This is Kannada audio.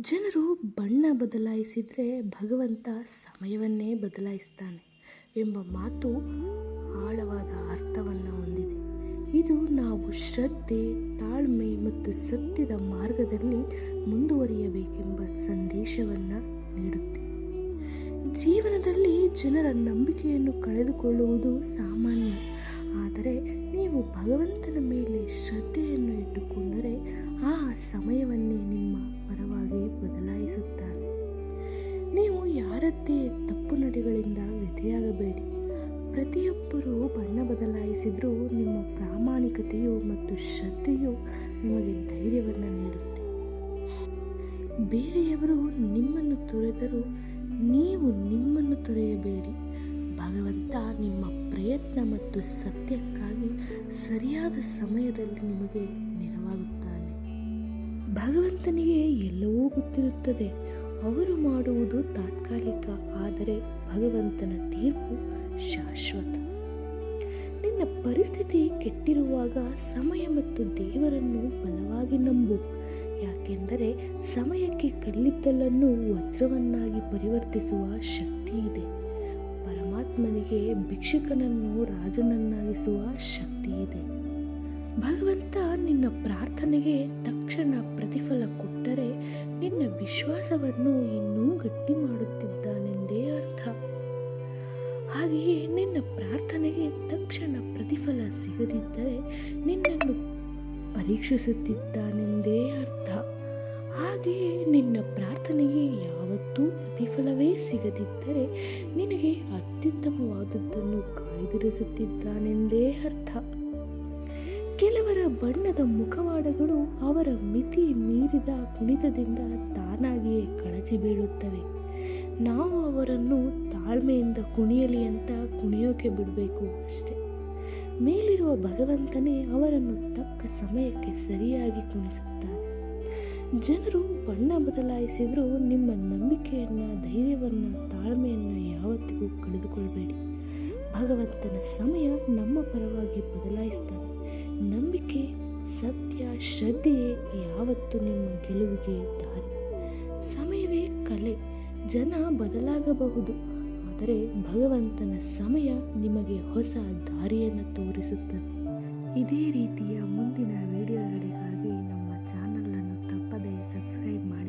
ಜನರು ಬಣ್ಣ ಬದಲಾಯಿಸಿದರೆ ಭಗವಂತ ಸಮಯವನ್ನೇ ಬದಲಾಯಿಸ್ತಾನೆ ಎಂಬ ಮಾತು ಆಳವಾದ ಅರ್ಥವನ್ನು ಹೊಂದಿದೆ. ಇದು ನಾವು ಶ್ರದ್ಧೆ, ತಾಳ್ಮೆ ಮತ್ತು ಸತ್ಯದ ಮಾರ್ಗದಲ್ಲಿ ಮುಂದುವರಿಯಬೇಕೆಂಬ ಸಂದೇಶವನ್ನು ನೀಡುತ್ತೆ. ಜೀವನದಲ್ಲಿ ಜನರ ನಂಬಿಕೆಯನ್ನು ಕಳೆದುಕೊಳ್ಳುವುದು ಸಾಮಾನ್ಯ. ಆದರೆ ನೀವು ಭಗವಂತನ ಮೇಲೆ ಶ್ರದ್ಧೆಯನ್ನು ಇಟ್ಟುಕೊಂಡರೆ ಆ ಸಮಯವನ್ನೇ ಯಾರದ್ದೇ ತಪ್ಪು ನಡೆಗಳಿಂದ ವ್ಯಥೆಯಾಗಬೇಡಿ. ಪ್ರತಿಯೊಬ್ಬರೂ ಬಣ್ಣ ಬದಲಾಯಿಸಿದರೂ ನಿಮ್ಮ ಪ್ರಾಮಾಣಿಕತೆಯು ಮತ್ತು ಶ್ರದ್ಧೆಯು ನಿಮಗೆ ಧೈರ್ಯವನ್ನು ನೀಡುತ್ತೆ. ಬೇರೆಯವರು ನಿಮ್ಮನ್ನು ತೊರೆದರೂ ನೀವು ನಿಮ್ಮನ್ನು ತೊರೆಯಬೇಡಿ. ಭಗವಂತ ನಿಮ್ಮ ಪ್ರಯತ್ನ ಮತ್ತು ಸತ್ಯಕ್ಕಾಗಿ ಸರಿಯಾದ ಸಮಯದಲ್ಲಿ ನಿಮಗೆ ನೆರವಾಗುತ್ತಾನೆ. ಭಗವಂತನಿಗೆ ಎಲ್ಲವೂ ಗೊತ್ತಿರುತ್ತದೆ. ಅವರು ಮಾಡುವುದು ತಾತ್ಕಾಲಿಕ, ಆದರೆ ಭಗವಂತನ ತೀರ್ಪು ಶಾಶ್ವತ. ನಿನ್ನ ಪರಿಸ್ಥಿತಿ ಕೆಟ್ಟಿರುವಾಗ ಸಮಯ ಮತ್ತು ದೇವರನ್ನು ಬಲವಾಗಿ ನಂಬು. ಯಾಕೆಂದರೆ ಸಮಯಕ್ಕೆ ಕಲ್ಲಿದ್ದಲನ್ನು ವಜ್ರವನ್ನಾಗಿ ಪರಿವರ್ತಿಸುವ ಶಕ್ತಿ ಇದೆ. ಪರಮಾತ್ಮನಿಗೆ ಭಿಕ್ಷುಕನನ್ನು ರಾಜನನ್ನಾಗಿಸುವ ಶಕ್ತಿ ಇದೆ. ಭಗವಂತ ನಿನ್ನ ಪ್ರಾರ್ಥನೆಗೆ ತಕ್ಷಣ ವಿಶ್ವಾಸವನ್ನು ಇನ್ನೂ ಗಟ್ಟಿ ಮಾಡುತ್ತಿದ್ದಾನೆಂದೇ ಅರ್ಥ. ಹಾಗೆಯೇ ನಿನ್ನ ಪ್ರಾರ್ಥನೆಗೆ ತಕ್ಷಣ ಪ್ರತಿಫಲ ಸಿಗದಿದ್ದರೆ ನಿನ್ನನ್ನು ಪರೀಕ್ಷಿಸುತ್ತಿದ್ದಾನೆಂದೇ ಅರ್ಥ. ಹಾಗೆಯೇ ನಿನ್ನ ಪ್ರಾರ್ಥನೆಗೆ ಯಾವತ್ತೂ ಪ್ರತಿಫಲವೇ ಸಿಗದಿದ್ದರೆ ನಿನಗೆ ಅತ್ಯುತ್ತಮವಾದದ್ದನ್ನು ಕಾಯ್ದಿರಿಸುತ್ತಿದ್ದಾನೆಂದೇ ಅರ್ಥ. ಕೆಲವರ ಬಣ್ಣದ ಮುಖವಾಡಗಳು ಅವರ ಮಿತಿ ಮೀರಿದ ಕುಣಿತದಿಂದ ತಾನಾಗಿಯೇ ಕಳಚಿ ಬೀಳುತ್ತವೆ. ನಾವು ಅವರನ್ನು ತಾಳ್ಮೆಯಿಂದ ಕುಣಿಯಲಿ ಅಂತ ಕುಣಿಯೋಕೆ ಬಿಡಬೇಕು ಅಷ್ಟೆ. ಮೇಲಿರುವ ಭಗವಂತನೇ ಅವರನ್ನು ತಕ್ಕ ಸಮಯಕ್ಕೆ ಸರಿಯಾಗಿ ಕುಣಿಸುತ್ತಾರೆ ಜನರು ಬಣ್ಣ ಬದಲಾಯಿಸಿದರೂ ನಿಮ್ಮ ನಂಬಿಕೆಯನ್ನು, ಧೈರ್ಯವನ್ನು, ತಾಳ್ಮೆಯನ್ನು ಯಾವತ್ತಿಗೂ ಕಳೆದುಕೊಳ್ಬೇಡಿ. ಭಗವಂತನ ಸಮಯ ನಮ್ಮ ಪರವಾಗಿ ಬದಲಾಯಿಸ್ತಾನೆ. ಸತ್ಯ ಶ್ರದ್ಧೆಯೇ ಯಾವತ್ತು ನಿಮ್ಮ ಗೆಲುವಿಗೆ ದಾರಿ. ಸಮಯವೇ ಕಲೆ. ಜನ ಬದಲಾಗಬಹುದು. ಆದರೆ ಭಗವಂತನ ಸಮಯ ನಿಮಗೆ ಹೊಸ ದಾರಿಯನ್ನು ತೋರಿಸುತ್ತದೆ. ಇದೇ ರೀತಿಯ ಮುಂದಿನ ವಿಡಿಯೋಗಳಿಗಾಗಿ ನಮ್ಮ ಚಾನಲನ್ನು ತಪ್ಪದೇ ಸಬ್ಸ್ಕ್ರೈಬ್ ಮಾಡಿ.